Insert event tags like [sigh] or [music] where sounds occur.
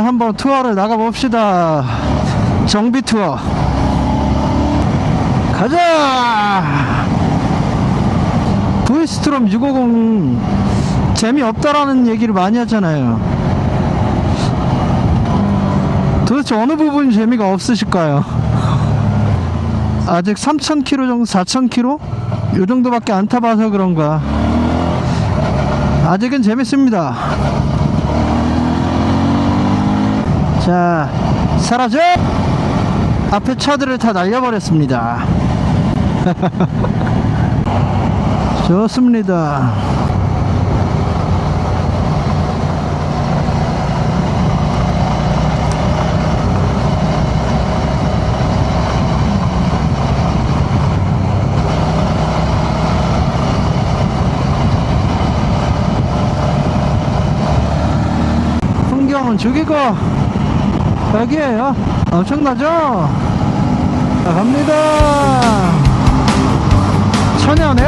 또 한번 투어를 나가봅시다. 정비 투어. 가자! 브이스트롬 650 재미없다라는 얘기를 많이 하잖아요. 도대체 어느 부분이 재미가 없으실까요? 아직 3,000km 정도, 4,000km? 요 정도밖에 안 타봐서 그런가. 아직은 재밌습니다. 자, 사라져! 앞에 차들을 다 날려버렸습니다. [laughs] 좋습니다. 풍경은 죽이고 여기에요 엄청나죠? 자 갑니다 천연